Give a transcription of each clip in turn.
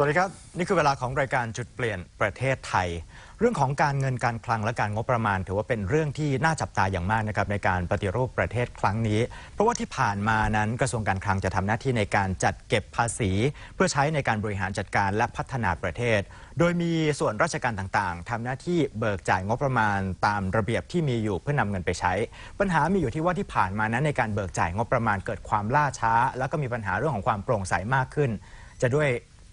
สวัสดีครับ นี่คือเวลาของรายการจุดเปลี่ยนประเทศไทย เรื่องของการเงินการคลังและการงบประมาณ ถือว่าเป็นเรื่องที่น่าจับตาอย่างมากนะครับในการปฏิรูปประเทศครั้งนี้ เพราะว่าที่ผ่านมานั้นกระทรวงการคลังจะทำหน้าที่ในการจัดเก็บภาษี เพื่อใช้ในการบริหารจัดการและพัฒนาประเทศ โดยมีส่วนราชการต่างๆทำหน้าที่เบิกจ่ายงบประมาณ ตามระเบียบที่มีอยู่เพื่อนำเงินไปใช้ ปัญหามีอยู่ที่ว่าที่ผ่านมานั้นในการเบิกจ่ายงบประมาณเกิดความล่าช้า แล้วก็มีปัญหาเรื่องของความโปร่งใสมากขึ้นจะด้วย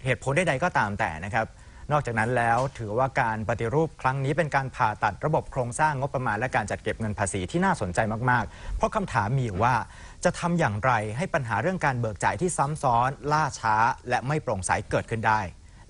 เหตุผลใดๆก็ตามแต่นะครับนอกจากนั้นแล้วถือว่าการปฏิรูปครั้งนี้เป็นการผ่าตัดระบบโครงสร้างงบประมาณและการจัดเก็บเงินภาษีที่น่าสนใจมาก ๆ เพราะคำถามมีว่าจะทำอย่างไรให้ปัญหาเรื่องการเบิกจ่ายที่ซ้ำซ้อน ล่าช้า และไม่โปร่งใสเกิดขึ้นได้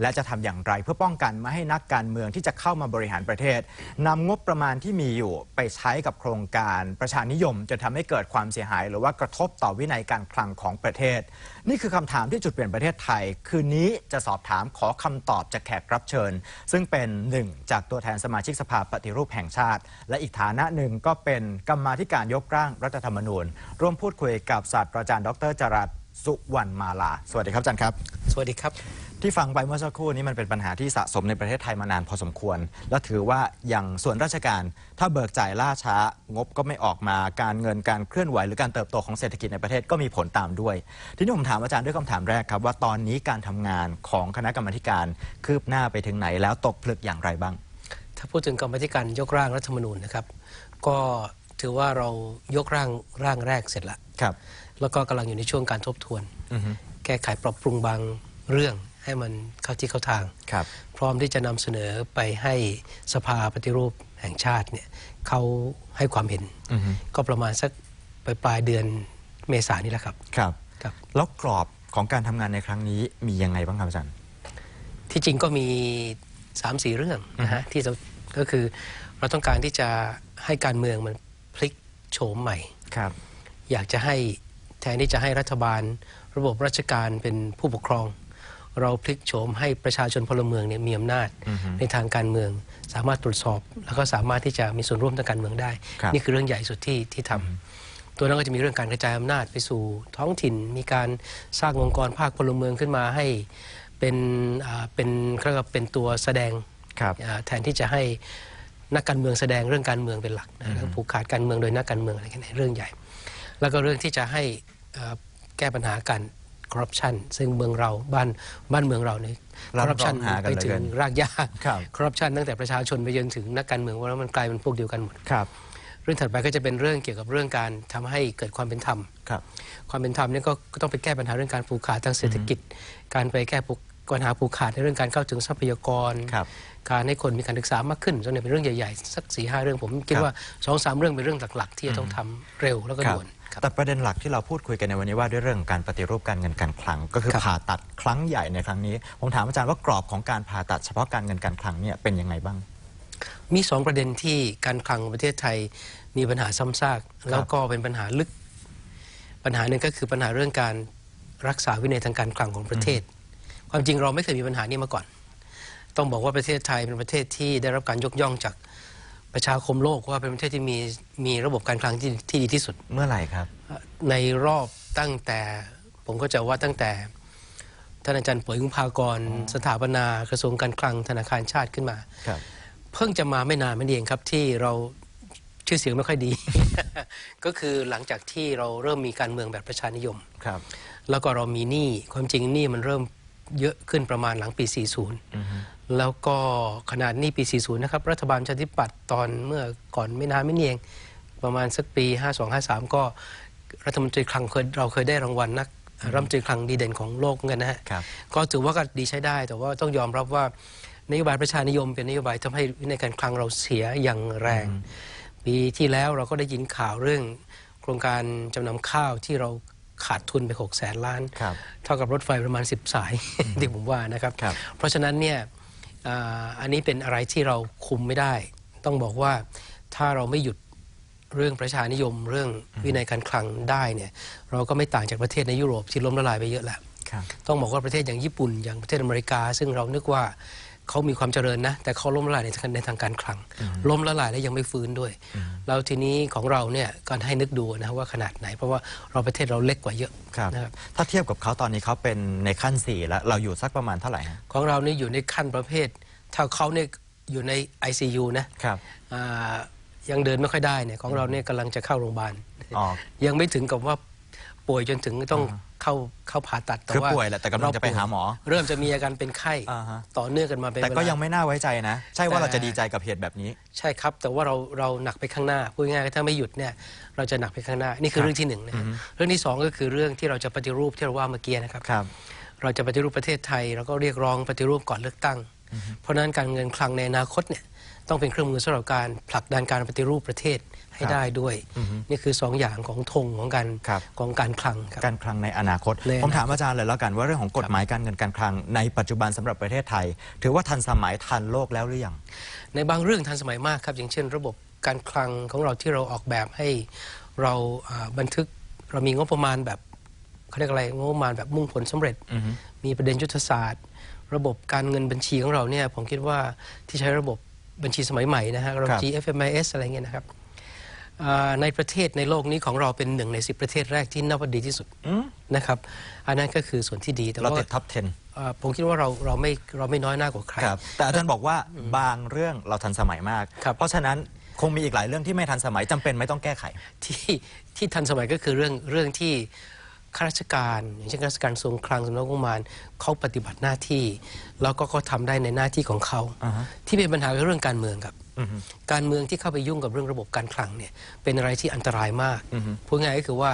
และจะทำอย่างไรเพื่อป้องกันไม่ให้นักการเมืองที่จะเข้ามาบริหารประเทศนำงบประมาณที่มีอยู่ไปใช้กับโครงการประชานิยมจนทำให้เกิดความเสียหาย หรือว่ากระทบต่อวินัยการคลังของประเทศ นี่คือคำถามที่จุดเปลี่ยนประเทศไทย คืนนี้จะสอบถามขอคำตอบจากแขกรับเชิญ ซึ่งเป็นหนึ่งจากตัวแทนสมาชิกสภาปฏิรูปแห่งชาติ และอีกฐานะหนึ่งก็เป็นกรรมาธิการยกร่างรัฐธรรมนูญ ร่วมพูดคุยกับศาสตราจารย์ดรจรัสสุวรรณมาลา สวัสดีครับอาจารย์ครับ สวัสดีครับ ที่ฟังไปเมื่อสักครู่นี้มันเป็นปัญหาที่สะสมในประเทศไทยมานานพอสมควร และถือว่าอย่างส่วนราชการ ถ้าเบิกจ่ายล่าช้างบก็ไม่ออกมาการเงินการเคลื่อนไหว หรือการเติบโตของเศรษฐกิจในประเทศก็มีผลตามด้วย ทีนี้ผมถามอาจารย์ด้วยคำถามแรกครับ ว่าตอนนี้การทำงานของคณะกรรมาธิการคืบหน้าไปถึงไหนแล้วตกผลึกอย่างไรบ้าง ถ้าพูดถึงกรรมาธิการยกร่างรัฐธรรมนูญนะครับก็ถือว่าเรายกร่างร่างแรกเสร็จแล้วครับ แล้วก็กำลังอยู่ในช่วงการทบทวนอือฮึแก้ไขปรับปรุงบางเรื่อง ให้มันเข้าที่เข้าทาง ครับพร้อมที่จะนำเสนอไปให้สภาปฏิรูปแห่งชาติเนี่ยเขาให้ความเห็น อือฮึก็ประมาณสักปลายปลายๆเดือนเมษายนนี่แหละครับ ครับ ครับ แล้วกรอบของการทำงานในครั้งนี้มียังไงบ้างครับอาจารย์ ที่จริงก็มี3ามสี่เรื่องนะฮะที่เราก็คือเราต้องการที่จะให้การเมืองมันพลิกโฉมใหม่ ครับ อยากจะให้แทนที่จะให้รัฐบาล ระบบราชการเป็นผู้ปกครอง เราพลิกโฉมให้ประชาชนพลเมืองเนี่ยมีอำนาจอือฮึในทางการเมือง สามารถตรวจสอบ แล้วก็สามารถที่จะมีส่วนร่วมทางการเมืองได้ครับนี่คือเรื่องใหญ่สุดที่ที่ทำตัวนั้นก็จะมีเรื่องการกระจายอำนาจไปสู่ท้องถิ่น มีการสร้างองค์กรภาคพลเมืองขึ้นมาให้เป็นอ่าเป็นเขาเรียกว่าเป็นตัวแสดงครับอ่าแทนที่จะให้นักการเมืองแสดงเรื่องการเมืองเป็นหลักนะแล้วผูกขาดการเมืองโดยนักการเมืองอะไรกันเนี่ยเรื่องใหญ่ แล้วก็เรื่องที่จะให้เอ่อแก้ปัญหาการ คอร์รัปชันซึ่งเมืองเราบ้านบ้านเมืองเราเนี่ยครัอบร์รัปชันรองหากันไปเหลือถึเกิงนรากหญ้าครับคอร์รัปชันตั้งแต่ประชาชนไปจนถึงนักการเมืองว่าแล้วมันกลายเป็นพวกเดียวกันหมด ครับ เรื่องถัดไปก็จะเป็นเรื่องเกี่ยวกับเรื่องการทำให้เกิดความเป็นธรรม ครับ ความเป็นธรรมเนี่ยก็ก็ต้องไปแก้ปัญหาเรื่องการผูกขาดทางเศรษฐกิจ การไปแก้ผูก ปัญหาผูกขาดในเรื่องการเข้าถึงทรัพยากรครับการให้คนมีการศึกษามากขึ้นส่วนใหญ่เป็นเรื่องใหญ่ๆ สักสี่ห้าเรื่องผมคิดครับว่าสองสามเรื่องเป็นเรื่องหลักๆ ที่จะต้องทำเร็วแล้วก็ครับด่วนครับแต่ประเด็นหลักที่เราพูดคุยกันในวันนี้ว่าด้วยเรื่องของการปฏิรูปการเงินการคลัง ก็คือครับผ่าตัดครั้งใหญ่ในครั้งนี้ ผมถามอาจารย์ว่ากรอบของการผ่าตัดเฉพาะการเงินการคลังเนี่ยเป็นยังไงบ้าง มีสองประเด็นที่การคลังของประเทศไทยมีปัญหาซ้ำซากแล้วก็เป็นปัญหาลึก ปัญหาหนึ่งก็คือปัญหาเรื่องการรักษาวินัยทางการคลังของประเทศ ความจริงเราไม่เคยมีปัญหานี้มาก่อน ต้องบอกว่าประเทศไทยเป็นประเทศที่ได้รับการยกย่องจากประชาคมโลกว่าเป็นประเทศที่มีมีระบบการคลังที่ที่ดีที่สุด เมื่อไหร่ครับ ในรอบตั้งแต่ผมก็จะว่าตั้งแต่ท่านอาจารย์ป่วยกุมภากร สถาปนากระทรวงการคลังธนาคารชาติขึ้นมาครับเพิ่งจะมาไม่นานไม่เองครับที่เราชื่อเสียงไม่ค่อยดี ก็คือหลังจากที่เราเริ่มมีการเมืองแบบประชานิยมครับ แล้วก็เรามีหนี้ความจริงหนี้มันเริ่ม เยอะขึ้นประมาณหลังปี 40 แล้วก็ขนาดหนี้ปี 40 นะครับ รัฐบาลประชาธิปัตย์ตอนเมื่อก่อนไม่นานไม่นี่เอง ประมาณสักปี 52-53 ก็รัฐมนตรีคลังเคยเราเคยได้รางวัลนักรัฐมนตรีคลังดีเด่นของโลกเหมือนกันนะฮะครับก็ถือว่าก็ดีใช้ได้ แต่ว่าต้องยอมรับว่านโยบายประชานิยมเป็นนโยบายทำให้วินัยการคลังเราเสียอย่างแรง ปีที่แล้วเราก็ได้ยินข่าวเรื่องโครงการจำนำข้าวที่เรา ขาดทุนไป6แสนล้านครับเท่ากับรถไฟประมาณ 10 สาย ที่ผมว่านะครับครับเพราะฉะนั้นเนี่ยอ่าอันนี้เป็นอะไรที่เราคุมไม่ได้ ต้องบอกว่าถ้าเราไม่หยุดเรื่องประชานิยมเรื่องวินัยการคลังได้เนี่ยเราก็ไม่ต่างจากประเทศในยุโรปที่ล้มละลายไปเยอะแล้วครับต้องบอกว่าประเทศอย่างญี่ปุ่น อย่างประเทศอเมริกา ซึ่งเรานึกว่า เขามีความเจริญนะ แต่เขาล้มละลายในทางในทางการคลัง ล้มละลายแล้วยังไม่ฟื้นด้วย แล้วทีนี้ของเราเนี่ยก็ให้นึกดูนะว่าขนาดไหน เพราะว่าเราประเทศเราเล็กกว่าเยอะครับนะครับถ้าเทียบกับเขาตอนนี้เขาเป็นในขั้น 4 แล้วเราอยู่สักประมาณเท่าไหร่ฮะของเรานี่อยู่ในขั้นประเภท ถ้าเขาเนี่ยอยู่ใน ICU นะครับอ่ายังเดินไม่ค่อยได้เนี่ยของเราเนี่ยกำลังจะเข้าโรงพยาบาลอ๋อยังไม่ถึงกับว่าป่วยจนถึงต้อง เข้าเข้าผ่าตัดคือว่าป่วยแหละแต่กำลังจะไปหาหมอ เริ่มจะมีอาการเป็นไข้อ่าฮะ ต่อเนื่องกันมาเป็นแต่ก็เวลา ยังไม่น่าไว้ใจนะ ใช่ว่าแต่ เราจะดีใจกับเหตุแบบนี้ ใช่ครับ แต่ว่าเราเราหนักไปข้างหน้าพูดง่ายๆถ้าไม่หยุดเนี่ยเราจะหนักไปข้างหน้านี่คือครับเรื่องที่หนึ่งนะฮะเรื่องที่สองก็คือเรื่องที่เราจะปฏิรูปที่เราว่าเมื่อกี้นะครับ ครับ เราจะปฏิรูปประเทศไทยเราก็เรียกร้องปฏิรูปก่อนเลือกตั้ง เพราะฉะนั้นการเงินคลังในอนาคตเนี่ยต้องเป็นเครื่องมือสำหรับการผลักดันการปฏิรูปประเทศ ให้ครับได้ด้วย นี่คือสองอย่างของธงของการครับของการคลังครับการคลังในอนาคตในอนาคต ผมถามอาจารย์เลยแล้วกันว่าเรื่องของกฎหมายการเงินการคลังในปัจจุบันสำหรับประเทศไทย ถือว่าทันสมัยทันโลกแล้วหรือยังในบางเรื่องทันสมัยมากครับ อย่างเช่น ระบบการคลังของเราที่เราออกแบบให้เราอ่าบันทึกเรามีงบประมาณแบบเขาเรียกอะไรงบประมาณแบบมุ่งผลสำเร็จอือฮึมีประเด็นยุทธศาสตร์ ระบบการเงินบัญชีของเราเนี่ยผมคิดว่าที่ใช้ระบบบัญชีสมัยใหม่นะฮะระบบครับ GFMIS อะไรเงี้ยนะครับอ่า ในประเทศในโลกนี้ของเราเป็นหนึ่งในสิบประเทศแรกที่นับว่าดีที่สุดอืมนะครับอันนั้นก็คือส่วนที่ดีแต่เราว่าติดท็อป 10อ่าผมคิดว่าเราเราไม่เราไม่น้อยหน้ากว่าใครครับแต่อาจารย์บอกว่าบางเรื่องเราทันสมัยมากครับเพราะฉะนั้นคงมีอีกหลายเรื่องที่ไม่ทันสมัยจำเป็นไม่ต้องแก้ไข ที่ที่ทันสมัยก็คือเรื่องเรื่องที่ข้าราชการ อย่างเช่นข้าราชการทรงคลังสำนักงบประมาณเขาปฏิบัติหน้าที่ แล้วก็เขาทำได้ในหน้าที่ของเขาอ่าฮะที่เป็นปัญหาคือเรื่องการเมืองครับอือฮึ การเมืองที่เข้าไปยุ่งกับเรื่องระบบการคลังเนี่ยเป็นอะไรที่อันตรายมากอือฮึพูดง่ายก็คือว่า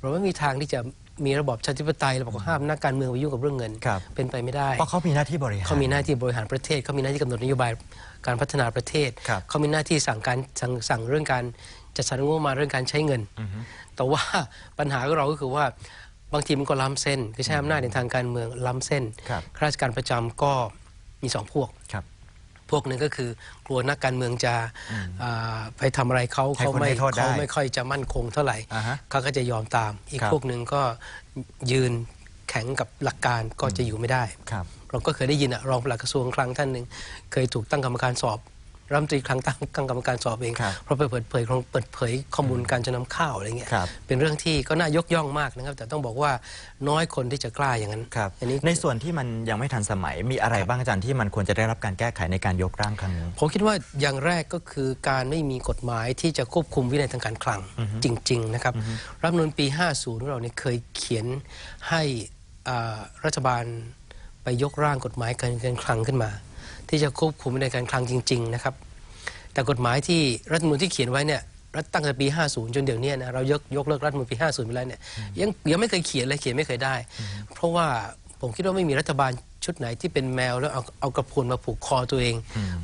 เราไม่มีทางที่จะมีระบอบประชาธิปไตยระบบห้ามนักการเมืองไปยุ่งกับเรื่องเงินครับเป็นไปไม่ได้เพราะเขามีหน้าที่บริหารเขามีหน้าที่บริหารประเทศเขามีหน้าที่กำหนดนโยบายการพัฒนาประเทศครับเขามีหน้าที่สั่งการสั่งสั่งเรื่องการจัดสรรงบประมาณเรื่องการใช้เงินอือฮึแต่ว่าปัญหาของเราก็คือว่าบางทีมันก็ล้ำเส้น คือใช้อำนาจในทางการเมืองล้ำเส้นครับข้าราชการประจำก็มีสองพวกครับ พวกหนึ่งก็คือกลัวนักการเมืองจะอ่าไปทำอะไรเขาให้เขาคนไม่ให้โทษได้เขาไม่ค่อยจะมั่นคงเท่าไหร่อ่าฮะเขาก็จะยอมตาม อีกครับพวกหนึ่งก็ยืนแข็งกับหลักการก็จะอยู่ไม่ได้ครับเราก็เคยได้ยินอะรองปลัดกระทรวงคลังท่านหนึ่งเคยถูกตั้งกรรมการสอบ รัฐมนตรีคลังตั้งตั้งกรรมการสอบเองครับเพราะไปเปิดเผยเปิดเผยข้อมูลการจะนำข้าวอะไรเงี้ยครับเป็นเรื่องที่ก็น่ายกย่องมากนะครับ แต่ต้องบอกว่าน้อยคนที่จะกล้าอย่างนั้นครับอันนี้ในส่วนที่มันยังไม่ทันสมัยมีอะไรบ้างอาจารย์ที่มันควรจะได้รับการแก้ไขในการยกร่างครั้งนี้ผมคิดว่าอย่างแรกก็คือการไม่มีกฎหมายที่จะควบคุมวินัยทางการคลังจริง ๆ นะครับรัฐธรรมนูญปี 50ของเราเนี่ยเคยเขียนให้อ่ารัฐบาลไปยกร่างกฎหมายการเงินคลังขึ้นมา ที่จะควบคุมวินัยการคลังจริง ๆ นะครับ แต่กฎหมายที่รัฐธรรมนูญที่เขียนไว้เนี่ยรัฐตั้งแต่ปี 50 จนเดี๋ยวเนี้นะเรายกยกเลิกรัฐธรรมนูญปี 50 ไปแล้วเนี่ยยังยังไม่เคยเขียนเลยเขียนไม่เคยได้ เพราะว่าผมคิดว่าไม่มีรัฐบาลชุดไหนที่เป็นแมวแล้วเอาเอากระพุนมาผูกคอตัวเอง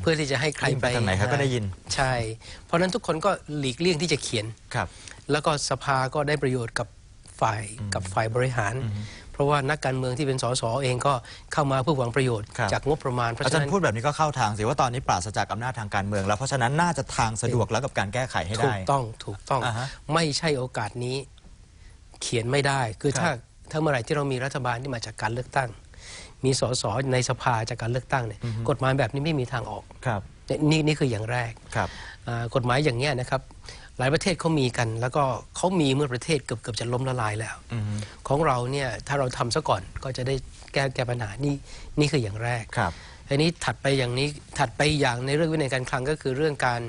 เพื่อที่จะให้ใครวิ่งไปไปทางไหนเขาก็ได้ยินใช่ เพราะฉะนั้นทุกคนก็หลีกเลี่ยงที่จะเขียนครับ แล้วก็สภาก็ได้ประโยชน์กับฝ่ายกับฝ่ายบริหารเพ ราะว่านักการเมืองที่เป็นสสเองก็เข้ามาเพื่อหวังประโยชน์ ครับ จากงบประมาณเพราะอาจารฉะนั้ย์นพูดแบบนี้ก็เข้าทางสิว่าตอนนี้ปราศจากอำนาจทางการเมืองแล้วเพราะฉะนั้นน่าจะทางสะดวกแล้วกับการแก้ไขให้ถูได้ กต้องถูกต้อง อ่าฮะไม่ใช่โอกาสนี้เขียนไม่ได้ คือครับถ้าถ้าเมื่อไหร่ที่เรามีรัฐบาลที่มาจากการเลือกตั้ง มีสสในสภาจากการเลือกตั้งเนี่ยกฎหมายแบบนี้ไม่มีทางออกครับนี่นี่คืออย่างแรก ครับ อ่ากฎหมายอย่างเนี้ยนะครับ หลายประเทศเขามีกัน แล้วก็เขามีเมื่อประเทศเกือบเกือบจะล้มละลายแล้วอือฮึของเราเนี่ยถ้าเราทำซะก่อนก็จะได้แก้แก้ปัญหานี่นี่คืออย่างแรกครับอันนี้ถัดไปอย่างนี้ถัดไปอย่างในเรื่องวินัยการคลังก็คือเรื่องการ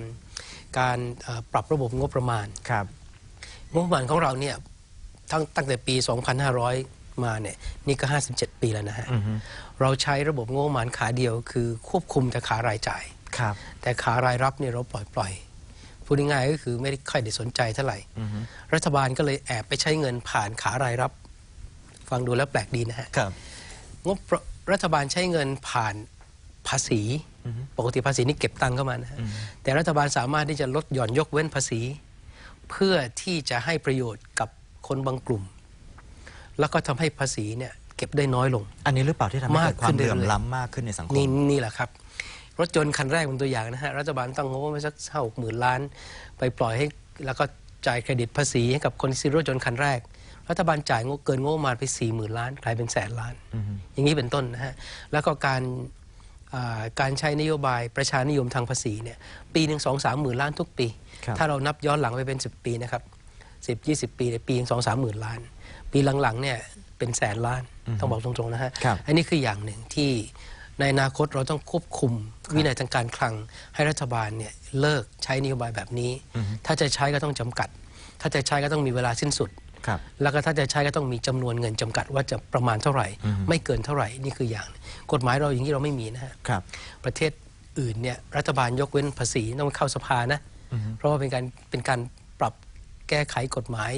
การเอ่อปรับระบบงบประมาณครับงบประมาณของเราเนี่ยตั้งตั้งแต่ปี 2500 มาเนี่ยนี่ก็ 57 ปีแล้วนะฮะอือฮึเราใช้ระบบงบประมาณขาเดียวคือควบคุมแต่ขารายจ่ายครับแต่ขารายรับเนี่ยเราปล่อยปล่อย พูดง่ายๆก็คือไม่ได้ค่อยได้สนใจเท่าไหร่อือฮึรัฐบาลก็เลยแอบไปใช้เงินผ่านขารายรับ ฟังดูแล้วแปลกดีนะฮะครับ งบประรัฐบาลใช้เงินผ่านภาษีอือฮึปกติภาษีนี่เก็บตังค์เข้ามานะฮะอืมแต่รัฐบาลสามารถที่จะลดหย่อนยกเว้นภาษี เพื่อที่จะให้ประโยชน์กับคนบางกลุ่ม แล้วก็ทำให้ภาษีเนี่ยเก็บได้น้อยลง อันนี้หรือเปล่าที่ทำให้มากเกิดความขึ้นเหลื่อมเรื่อยๆล้ำมากขึ้นในสังคม นี่นี่แหละครับ รถยนต์คันแรกเป็นตัวอย่างนะฮะรัฐบาลตั้งงบไว้สักห้าหกหมื่นล้าน ไปปล่อยให้แล้วก็จ่ายเครดิตภาษีให้กับคนที่ซื้อรถยนต์คันแรก รัฐบาลจ่ายงบเกินงบประมาณไปสี่หมื่นล้านกลายเป็นแสนล้านอือฮึอย่างนี้เป็นต้นนะฮะแล้วก็การอ่าการใช้นโยบายประชานิยมทางภาษีเนี่ยปีหนึ่งสองสามหมื่นล้านทุกปีครับถ้าเรานับย้อนหลังไปเป็น 10 ปีนะครับสิบยี่สิบปีในยปีสองสามหมื่นล้าน ปีหลังๆเนี่ยเป็นแสนล้านต้องบอกตรงๆนะฮะครับอันนี้คืออย่างหนึ่งที่ ในอนาคตเราต้องควบคุมวินัยทางการคลัง ให้รัฐบาลเนี่ยเลิกใช้นโยบายแบบนี้ ถ้าจะใช้ก็ต้องจำกัด ถ้าจะใช้ก็ต้องมีเวลาสิ้นสุดครับแล้วก็ถ้าจะใช้ก็ต้องมีจำนวนเงินจำกัดว่าจะประมาณเท่าไหร่ ไม่เกินเท่าไหร่นี่คืออย่างหนึ่งกฎหมายเราอย่างนี้เราไม่มีนะฮะครับ ประเทศอื่นเนี่ยรัฐบาลยกเว้นภาษีต้องเข้าสภานะเพราะว่าเป็นการเป็นการปรับแก้ไขกฎหมาย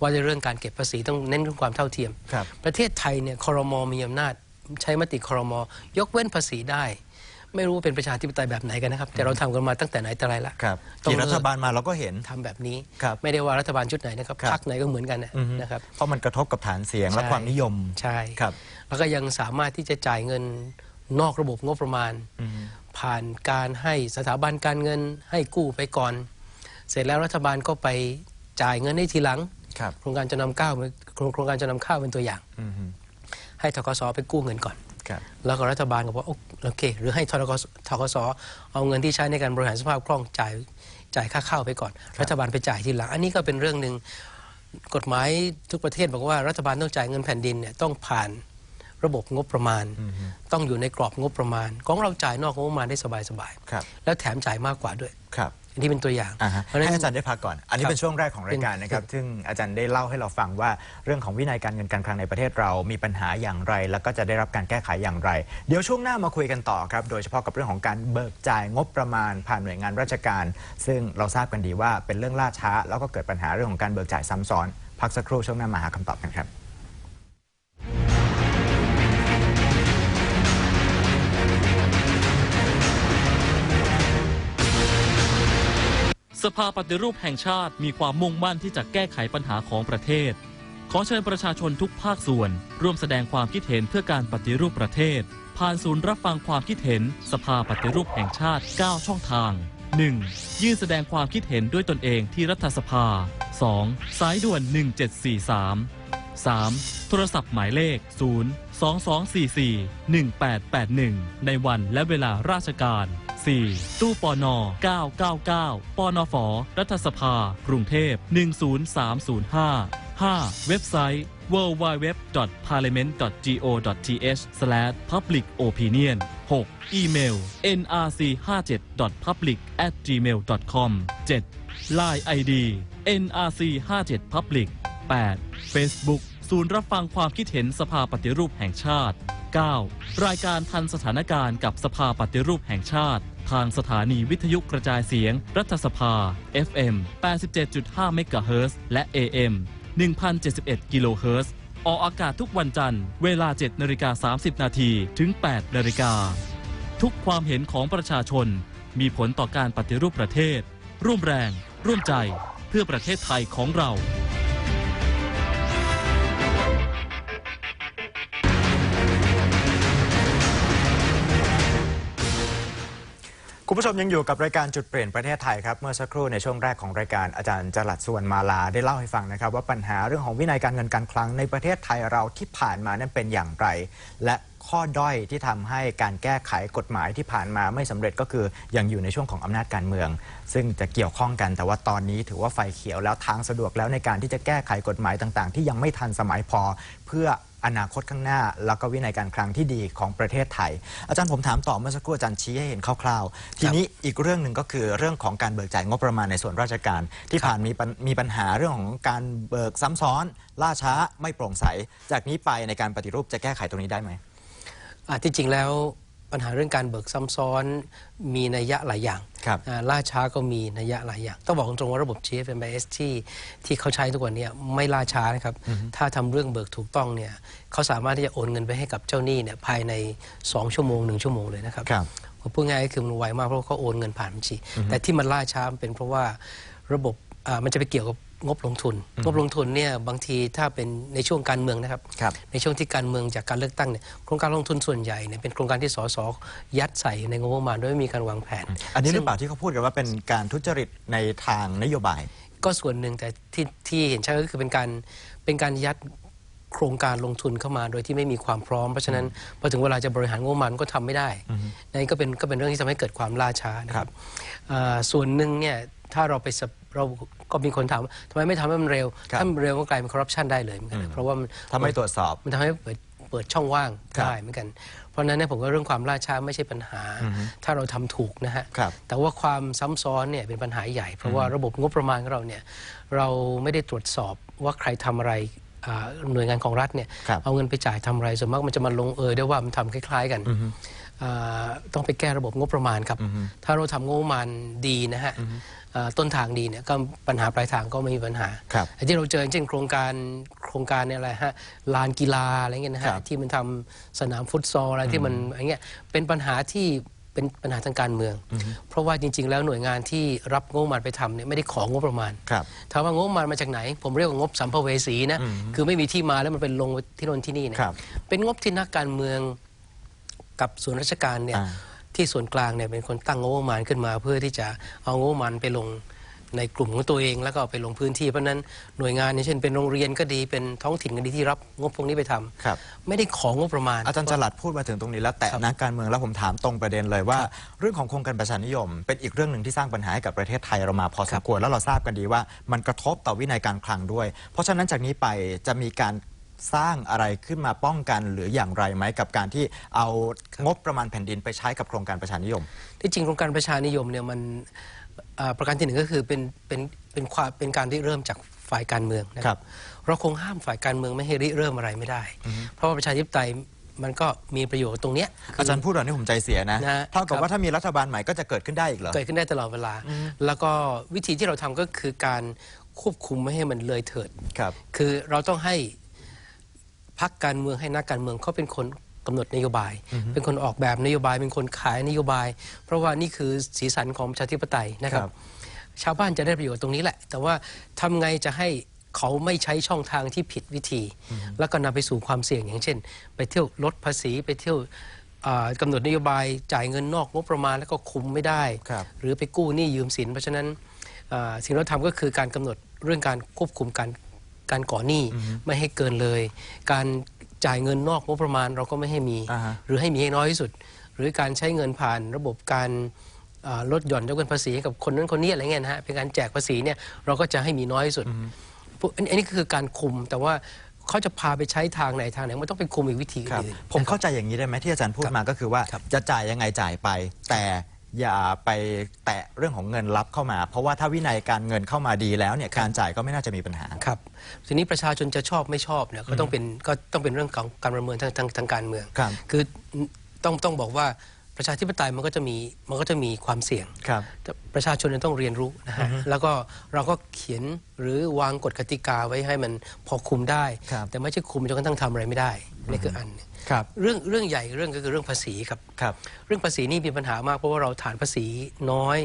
ว่าในเรื่องการเก็บภาษีต้องเน้นเรื่องความเท่าเทียมครับประเทศไทยเนี่ยคอรมอมีอำนาจ ใช้มติคอรมอยกเว้นภาษีได้ ไม่รู้ว่าเป็นประชาธิปไตยแบบไหนกันนะครับ แต่เราทำกันมาตั้งแต่ไหนแต่ไรละครับต้องกี่รัฐบาลมาเราก็เห็น ทำแบบนี้ ครับไม่ได้ว่ารัฐบาลชุดไหนนะครับครับ พรรคไหนก็เหมือนกันนะอือฮึนะครับ เพราะมันกระทบกับฐานเสียงและใช่ ความนิยม ใช่ครับ แล้วก็ยังสามารถที่จะจ่ายเงินนอกระบบงบประมาณผ่านการให้สถาบันการเงินให้กู้ไปก่อน เสร็จแล้วรัฐบาลก็ไปจ่ายเงินให้ทีหลัง ครับ โครงการจะนำข้าวโครงโครงการจะนำข้าวเป็นตัวอย่าง อืม ให้ทกสไปกู้เงินก่อนครับแล้วก็รัฐบาลก็บอกโอโอเค หรือให้ทกสทกสเอาเงินที่ใช้ในการบริหารสภาพคล่องจ่ายจ่ายค่าข้าวไปก่อน รัฐบาลไปจ่ายทีหลัง อันนี้ก็เป็นเรื่องหนึ่งกฎหมายทุกประเทศบอกว่ารัฐบาลต้องจ่ายเงินแผ่นดินเนี่ยต้องผ่านระบบงบประมาณ ต้องอยู่ในกรอบงบประมาณ ของเราจ่ายนอกงบประมาณได้สบายครับๆแล้วแถมจ่ายมากกว่าด้วยครับอั นนี้เป็นตัวอย่างอ่าฮะเพราะฉะให้นั้น อาจารย์ได้พักก่อน อันนี้ครับเป็นช่วงแรกของรายการเป็นนะครับ ซึ่งอาจารย์ได้เล่าให้เราฟังว่าเรื่องของวินัยการเงินการคลังในประเทศเรามีปัญหาอย่างไร แล้วก็จะได้รับการแก้ไขอย่างไร เดี๋ยวช่วงหน้ามาคุยกันต่อครับ โดยเฉพาะกับเรื่องของการเบิกจ่ายงบประมาณ ผ่านหน่วยงานราชการ ซึ่งเราทราบกันดีว่าเป็นเรื่องล่าช้า แล้วก็เกิดปัญหาเรื่องของการเบิกจ่ายซ้ำซ้อน พักสักครู่ช่วงหน้ามาหาคำตอบกันครับ สภาปฏิรูปแห่งชาติมีความมุ่งมั่นที่จะแก้ไขปัญหาของประเทศ ขอเชิญประชาชนทุกภาคส่วน ร่วมแสดงความคิดเห็นเพื่อการปฏิรูปประเทศ ผ่านศูนย์รับฟังความคิดเห็น สภาปฏิรูปแห่งชาติ 9 ช่องทาง 1. ยื่นแสดงความคิดเห็นด้วยตนเองที่รัฐสภา 2. สายด่วน 1743 3. โทรศัพท์หมายเลข 0 2244 1881 ในวันและเวลาราชการ 4. ตู้ปอน999 ปอนฝรัฐสภา กรุงเทพ 10305 5. เว็บไซต์ www.parliament.go.th/publicopinion 6. อีเมล nrc57.public@gmail.com 7. Line ID nrc57public 8. Facebook ศูนย์รับฟังความคิดเห็นสภาปฏิรูปแห่งชาติ 9. รายการทันสถานการณ์กับสภาปฏิรูปแห่งชาติ ทางสถานีวิทยุกระจายเสียง รัฐสภา FM 87.5เมกะเฮิรตซ์และ AM 1071กิโลเฮิรตซ์ออกอากาศทุกวันจันทร์ เวลา 7นาฬิกา30 นาทีถึง 8นาฬิกา ทุกความเห็นของประชาชน มีผลต่อการปฏิรูปประเทศ ร่วมแรง ร่วมใจ เพื่อประเทศไทยของเรา คุณผู้ชมยังอยู่กับรายการจุดเปลี่ยนประเทศไทยครับเมื่อสักครู่ในช่วงแรกของรายการอาจารย์จรัสส่วนมาลาได้เล่าให้ฟังนะครับ ว่าปัญหาเรื่องของวินัยการเงินการคลังในประเทศไทยเราที่ผ่านมานั้นเป็นอย่างไร และข้อด้อยที่ทำให้การแก้ไขกฎหมายที่ผ่านมาไม่สำเร็จก็คือยังอยู่ในช่วงของอำนาจการเมือง ซึ่งจะเกี่ยวข้องกันแต่ว่าตอนนี้ถือว่าไฟเขียวแล้วทางสะดวกแล้วในการที่จะแก้ไขกฎหมายต่าง ๆ ที่ยังไม่ทันสมัยพอ เพื่อ อนาคตข้างหน้า แล้วก็วินัยการคลังที่ดีของประเทศไทย อาจารย์ผมถามต่อเมื่อสักครู่อาจารย์ชี้ให้เห็นคร่าวๆ ทีนี้อีกเรื่องหนึ่งก็คือเรื่องของการเบิกจ่ายงบประมาณในส่วนราชการ ที่ผ่านมีปัญมีปัญหาเรื่องของการเบิกซ้ำซ้อน ล่าช้าไม่โปร่งใส จากนี้ไปในการปฏิรูปจะแก้ไขตรงนี้ได้ไหมอ่าที่จริงแล้ว ปัญหาเรื่องการเบิกซ้ำซ้อนมีนัยยะหลายอย่างครับอ่าล่าช้าก็มีนัยยะหลายอย่าง ต้องบอกตรงๆว่าระบบ GFMIS ที่ที่เขาใช้ทุกวันเนี้ไม่ล่าช้านะครับ ถ้าทำเรื่องเบิกถูกต้องเนี่ยเขาสามารถที่จะโอนเงินไปให้กับเจ้าหนี้เนี่ยภายใน 2 ชั่วโมง 1 ชั่วโมงเลยนะครับครับผมพูดง่ายๆก็คือมันไวมากเพราะว่าเขาโอนเงินผ่านบัญชี แต่ที่มันล่าช้ามันเป็นเพราะว่าระบบอ่ามันจะไปเกี่ยวกับ งบลงทุน งบลงทุนเนี่ยบางทีถ้าเป็นในช่วงการเมืองนะครับครับ ในช่วงที่การเมืองจากการเลือกตั้งเนี่ยโครงการลงทุนส่วนใหญ่เนี่ยเป็นโครงการที่สสยัดใส่ในงบประมาณโดยไม่มีการวางแผน อันนี้หซึ่รืงอเปล่าที่เขาพูดกันว่าเป็นการทุจริตในทางนโยบาย ก็ส่วนหนึ่งแต่ที่ที่เห็นชัดก็คือเป็นการเป็นการยัดโครงการลงทุนเข้ามาโดยที่ไม่มีความพร้อม เพราะฉะนั้นพอถึงเวลาจะบริหารงบประมาณก็ทำไม่ได้นั่นก็เป็นก็เป็นเรื่องที่ทำให้เกิดความล่าช้านะครับอ่าส่วนหนึ่งเนี่ยถ้าเราไปสับ เราก็มีคนถามว่าทำไมไม่ทำให้มันเร็ว ครับ ถ้ามันเร็วก็กลายเป็นคอร์รัปชันได้เลยเหมือนกันนะเพราะว่ามัน ถ้าไม่ตรวจสอบ มันทำให้เปิดเปิดช่องว่างครับได้เหมือนกัน เพราะฉะนั้นเนี่ยผมว่าเรื่องความล่าช้าไม่ใช่ปัญหา ถ้าเราทำถูกนะฮะ ครับ แต่ว่าความซ้ำซ้อนเนี่ยเป็นปัญหาใหญ่ เพราะว่าระบบงบประมาณของเราเนี่ยเราไม่ได้ตรวจสอบว่าใครทำอะไรอ่าหน่วยงานของรัฐเนี่ยครับเอาเงินไปจ่ายทำอะไรส่วนมากมันจะมาลงเอยได้ว่ามันทำคล้าย ๆ กันอ่า ต้องไปแก้ระบบงบประมาณครับ ถ้าเราทำงบประมาณดีนะฮะอ่าต้นทางดีเนี่ยก็ปัญหาปลายทางก็ไม่มีปัญหาครับไอ้ที่เราเจอเช่นโครงการโครงการเนี่ยอะไรฮะลานกีฬาอะไรเงี้ยนะครัฮะบที่มันทำสนามฟุตซอลอะไรที่มันอะไรเงี้ยเป็นปัญหาที่เป็นปัญหาทางการเมือง เพราะว่าจริง ๆ แล้วหน่วยงานที่รับงบประมาณไปทำเนี่ยไม่ได้ของงบประมาณครับถามว่างบประมาณมาจากไหน ผมเรียกว่างบสัมภเวสีนะคือไม่มีที่มาแล้วมันเป็นลงที่โน่นที่นี่นะครับเป็นงบที่นักการเมือง กับส่วนราชการเนี่ยอ่าที่ส่วนกลางเนี่ยเป็นคนตั้งงบประมาณขึ้นมาเพื่อที่จะเอางบประมาณไปลงในกลุ่มของตัวเอง แล้วก็เอาไปลงพื้นที่เพราะฉะนั้นหน่วยงานเนี่ยเช่นเป็นโรงเรียนก็ดีเป็นท้องถิ่นก็ดีที่รับงบพวกนี้ไปทำครับไม่ได้ของงบประมาณ อาจารย์จรัดพูดมาถึงตรงนี้แล้วแต่ครับนักการเมืองแล้วผมถามตรงประเด็นเลยว่า เรื่องของโครงการประชานิยม เป็นอีกเรื่องหนึ่งที่สร้างปัญหาให้กับประเทศไทยเรามาพอสครัมบควรแล้วเราทราบกันดีว่ามันกระทบต่อวินัยการคลังด้วย เพราะฉะนั้นจากนี้ไปจะมีการ สร้างอะไรขึ้นมาป้องกันหรืออย่างไรไหมกับการที่เอางบประมาณแผ่นดินไปใช้กับโครงการประชานิยม ที่จริงโครงการประชานิยมเนี่ยมันอ่าประการที่หนึ่งก็คือเป็นเป็นเป็นความเป็นการที่เริ่มจากฝ่ายการเมืองนะคครัรับบเราคงห้ามฝ่ายการเมืองไม่ให้ริเริ่มอะไรไม่ได้ เพราะว่าประชาธิปไตยมันก็มีประโยชน์ตรงเนี้ยคือาจารย์พูดแบบนี้ผมใจเสียนะนะเท่ากับครับว่าถ้ามีรัฐบาลใหม่ก็จะเกิดขึ้นได้อีกเหรอเกิดขึ้นได้ตลอดเวลา แล้วก็วิธีที่เราทำก็คือการควบคุมไม่ให้มันเลยเถิดครับคือเราต้องให้ พักการเมืองให้นักการเมืองเขาเป็นคนกำหนดนโยบาย เป็นคนออกแบบนโยบาย เป็นคนขายนโยบาย เพราะว่านี่คือสีสันของประชาธิปไตยนะครับครับชาวบ้านจะได้ประโยชน์ตรงนี้แหละ แต่ว่าทำไงจะให้เขาไม่ใช้ช่องทางที่ผิดวิธี แล้วก็นำไปสู่ความเสี่ยงอย่างเช่น ไปเที่ยวลดภาษีไปเที่ยวอ่ากำหนดนโยบายจ่ายเงินนอกงบประมาณแล้วก็คุมไม่ได้ครับหรือไปกู้หนี้ยืมสิน เพราะฉะนั้นอ่าสิ่งที่เราทำก็คือการกำหนดเรื่องการควบคุมการ การก่อหนี้ไม่ให้เกินเลย การจ่ายเงินนอกงบประมาณเราก็ไม่ให้มีอ่าฮะหรือให้มีให้น้อยที่สุด หรือการใช้เงินผ่านระบบการอ่าลดหย่อนยกเว้นภาษีให้กับคนนั้นคนนี้อะไรเงี้ยนะฮะเป็นการแจกภาษีเนี่ยเราก็จะให้มีน้อยที่สุดพวกอันอันนี้ก็คือการคุมแต่ว่าเขาจะพาไปใช้ทางไหนทางไหนมันต้องไปคุมอีกวิธีครับอื่นผมเข้าใจอย่างนี้ได้ไหมที่อาจารย์พูดมาก็คือว่าครับจะจ่ายยังไงจ่ายไป แต่ อย่าไปแตะเรื่องของเงินรับเข้ามา เพราะว่าถ้าวินัยการเงินเข้ามาดีแล้วเนี่ยการจ่ายก็ไม่น่าจะมีปัญหา ครับ ทีนี้ประชาชนจะชอบไม่ชอบเนี่ยก็ต้องเป็นก็ต้องเป็นเรื่องของการประเมินทางทางทางการเมืองครับคือต้องต้องบอกว่าประชาธิปไตยมันก็จะมีมันก็จะมีความเสี่ยง ครับประชาชนจะต้องเรียนรู้นะฮะแล้วก็เราก็เขียนหรือวางกฎกติกาไว้ให้มันพอคุมได้ ครับ แต่ไม่ใช่คุมจนกระทั่งทำอะไรไม่ได้นี่คืออันหนึ่ง ครับเรื่องเรื่องใหญ่เรื่องก็คือเรื่องภาษีครับ ครับเรื่องภาษีนี่มีปัญหามากเพราะว่าเราฐานภาษีน้อย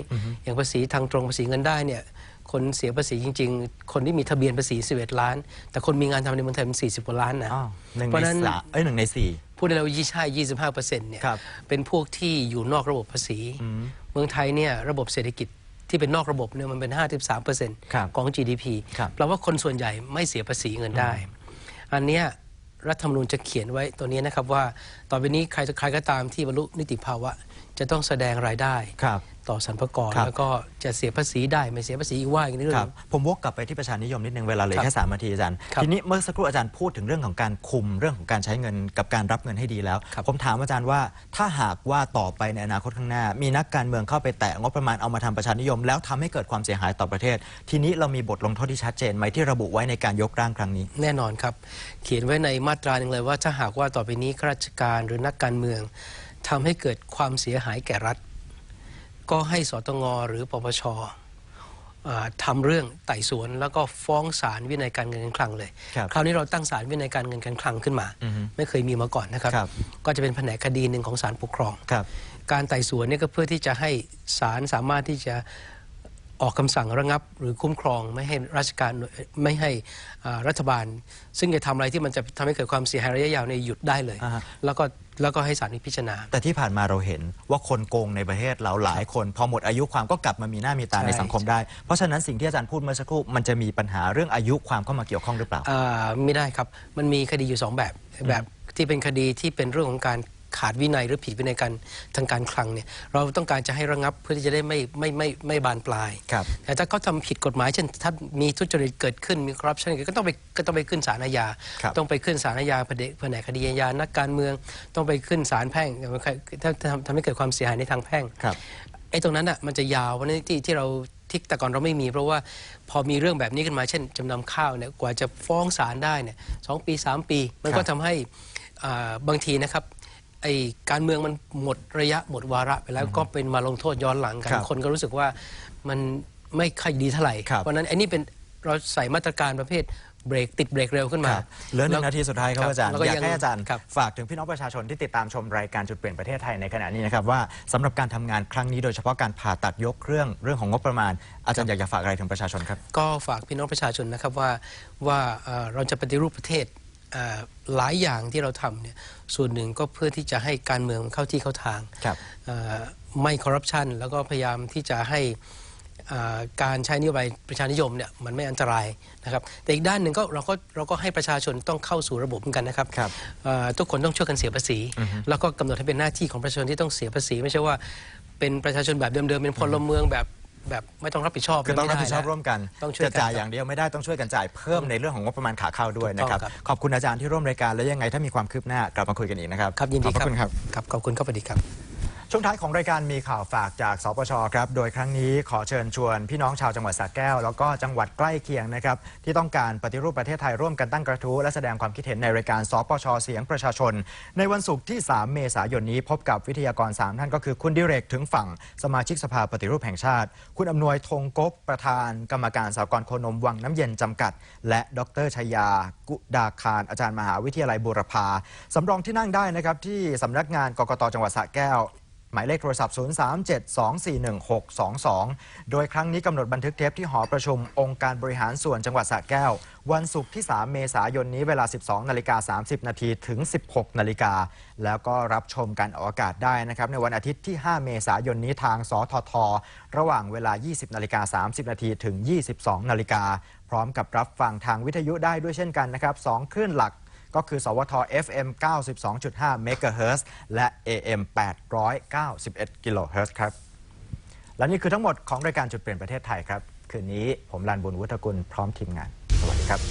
อย่างภาษีทางตรงภาษีเงินได้เนี่ยคนเสียภาษีจริง ๆ คนที่มีทะเบียนภาษี11ล้าน แต่คนมีงานทำในเมืองไทยมัน40กว่าล้านนะอ้าวหนึ่งเพราะในฉะนั้น สามเอ้ยหนึ่งในสี่ พูดได้แล้วยี่ห้ายี่สิบห้าเปอร์เซ็นต์เนี่ย ครับเป็นพวกที่อยู่นอกระบบภาษี เมืองไทยเนี่ยระบบเศรษฐกิจที่เป็นนอกระบบเนี่ยมันเป็น 53เปอร์เซ็นต์ครับของ GDP ครับ แปลว่าคนส่วนใหญ่ไม่เสียภาษีเงินได้ อันเนี้ย รัฐธรรมนูญจะเขียนไว้ตัวนี้นะครับว่า ต่อไปนี้ใครใครก็ตามที่บรรลุนิติภาวะ จะต้องแสดงรายได้ครับ ต่อสรรพากรครับ แล้วก็จะเสียภาษีได้ไม่เสียภาษีอีกว่าอีกเรื่อคงรับผมวกกลับไปที่ประชานิยมนิดนึงเวลาเหลือครับแค่สามนาทีอาจารย์ครับทีนี้เมื่อสักครู่อาจารย์พูดถึงเรื่องของการคุมเรื่องของการใช้เงินกับการรับเงินให้ดีแล้ว ครับ ผมถามอาจารย์ว่าถ้าหากว่าต่อไปในอนาคตข้างหน้า มีนักการเมืองเข้าไปแตะงบประมาณเอามาทำประชานิยม แล้วทำให้เกิดความเสียหายต่อประเทศ ทีนี้เรามีบทลงโทษที่ชัดเจนไหมที่ระบุไว้ในการยกร่างครั้งนี้ แน่นอนครับ เขียนไว้ในมาตราหนึ่งเลยว่าถ้าหากว่าต่อไปนี้ข้าราชการหรือนักการเมืองทำให้เกิดความเสียหายแก่รัฐ ก็ให้สตงหรือปปชอ่าทำเรื่องไต่สวน แล้วก็ฟ้องศาลวินัยการเงินการคลังเลย ครับคราวนี้เราตั้งศาลวินัยการเงินการคลังขึ้นมาอือฮึไม่เคยมีมาก่อนนะครับครับ ก็จะเป็นแผนกคดีหนึ่งของศาลปกครองครับการไต่สวนเนี่ยก็เพื่อที่จะให้ศาลสามารถที่จะออกคำสั่งระงับ หรือคุ้มครองไม่ให้ราชการไม่ให้อ่ารัฐบาล ซึ่งจะทำอะไรที่มันจะทำให้เกิดความเสียหายระยะยาวในยหยุดได้เลยอ่าฮะแล้วก็ แล้วก็ให้ศาลพิจารณา แต่ที่ผ่านมาเราเห็นว่าคนโกงในประเทศเราหลายคน พอหมดอายุความก็กลับมามีหน้ามีตาใช่ ในสังคมได้ เพราะฉะนั้นสิ่งที่อาจารย์พูดเมื่อสักครู่มันจะมีปัญหาเรื่องอายุความเข้ามาเกี่ยวข้องหรือเปล่าอ่าไม่ได้ครับ มันมีคดีอยู่สองแบบ แบบที่เป็นคดีที่เป็นเรื่องของการ ขาดวินัยหรือผิดวินัยการทางการคลังเนี่ยเราต้องการจะให้ระงับเพื่อที่จะได้ไม่ไม่ไม่ไม่บานปลายครับแต่ถ้าเขาทำผิดกฎหมาย เช่นถ้ามีทุจริตเกิดขึ้นมีคอร์รัปชันก็ต้องไปก็ต้องไปขึ้นศาลอาญาครับต้องไปขึ้นศาลอาญาแผนกแผนกคดีอาญานักการเมือง ต้องไปขึ้นศาลแพ่งถ้าถ้าทำทำให้เกิดความเสียหายในทางแพ่งครับไอ้ตรงนั้นอะมันจะยาววันนี้ที่ที่เราที่แต่ก่อนเราไม่มี เพราะว่าพอมีเรื่องแบบนี้ขึ้นมาเช่นจำนำข้าวเนี่ยกว่าจะฟ้องศาลได้เนี่ยสองปีสามปี มันก็ครับทำให้อ่าบางทีนะครับ ไอ้การเมืองมันหมดระยะหมดวาระไปแล้วก็เป็นมาลงโทษย้อนหลังกันครับคนก็รู้สึกว่ามันไม่ค่อยดีเท่าไหร่ครับเพราะฉะนั้นไอ้นี่เป็นเราใส่มาตรการประเภทเบรกติดเบรกเร็วขึ้นมาครับเหลือหนึ่งนาทีสุดท้ายครับครับอาจารย์แล้วก็อยากยังให้อาจารย์ครับฝากถึงพี่น้องประชาชนที่ติดตามชมรายการจุดเปลี่ยนประเทศไทยในขณะนี้นะครับว่าสำหรับการทำงานครั้งนี้โดยเฉพาะการผ่าตัดยกเครื่องเรื่องของงบประมาณ อาจารย์อยากจะฝากอะไรถึงประชาชนครับ ก็ฝากพี่น้องประชาชนนะครับว่าว่าเอ่อเราจะปฏิรูปประเทศเอ่อ หลายอย่างที่เราทำเนี่ยส่วนหนึ่งก็เพื่อที่จะให้การเมืองเข้าที่เข้าทางครับเอ่อไม่คอร์รัปชันแล้วก็พยายามที่จะให้เอ่อการใช้นโยบายประชานิยมเนี่ยมันไม่อันตรายนะครับ แต่อีกด้านหนึ่งก็เราก็เราก็ให้ประชาชนต้องเข้าสู่ระบบเหมือนกันนะครับครับเอ่อทุกคนต้องช่วยกันเสียภาษี แล้วก็กำหนดให้เป็นหน้าที่ของประชาชนที่ต้องเสียภาษี ไม่ใช่ว่าเป็นประชาชนแบบเดิมๆเป็นพลเมืองแบบ แบบไม่ต้องรับผิดชอบคือต้องรับผิดชอบไไะร่วมกันต้องช่วยจะกันจ่ายอย่างเดียวไม่ได้ต้องช่วยกันจ่ายเพิ่มในเรื่องของงบประมาณขาเข้าด้วยนะครับถูกต้องครับขอบคุณอาจารย์ที่ร่วมรายการและยังไงถ้ามีความคืบหน้ากลับมาคุยกันอีกนะครับครับยินดีขอบพระคุณครับครับขอบคุณครับสวัสดีครับ ช่วงท้ายของรายการมีข่าวฝากจากสปชครับ โดยครั้งนี้ขอเชิญชวนพี่น้องชาวจังหวัดสระแก้ว แล้วก็จังหวัดใกล้เคียงนะครับที่ต้องการปฏิรูปประเทศไทยร่วมกันตั้งกระทู้และแสดงความคิดเห็นในรายการสปชเสียงประชาชน ในวันศุกร์ที่ 3 เมษายนนี้พบกับวิทยากร 3 ท่านก็คือคุณดิเรกถึงฝั่งสมาชิกสภาปฏิรูปแห่งชาติ คุณอำนวยธงกกประธาน กรรมการสากลโคนมวังน้ำเย็นจำกัด และดรชยากุดาคารอาจารย์มหาวิทยาลัยบูรพาสำรองที่นั่งได้นะครับที่สำนักงานกกตจังหวัดสระแก้ว หมายเลขโทรศัพท์ 0372411622 โดยครั้งนี้กำหนดบันทึกเทปที่หอประชุมองค์การบริหารส่วนจังหวัดสระแก้ว วันศุกร์ที่ 3 เมษายนนี้เวลา 12นาฬิกา30นาทีถึง 16นาฬิกาแล้วก็รับชมการออกอากาศได้นะครับในวันอาทิตย์ที่ 5 เมษายนนี้ทางสทท ระหว่างเวลา 20นาฬิกา30นาทีถึง 22นาฬิกาพร้อมกับรับฟังทางวิทยุได้ด้วยเช่นกันนะครับสองคลื่นหลัก ก็คือ สวท FM 92.5 MHz และ AM 891 kHz ครับ และนี่คือทั้งหมดของรายการจุดเปลี่ยนประเทศไทยครับ คืนนี้ผมรันบุญวุฒิกุลพร้อมทีมงาน สวัสดีครับ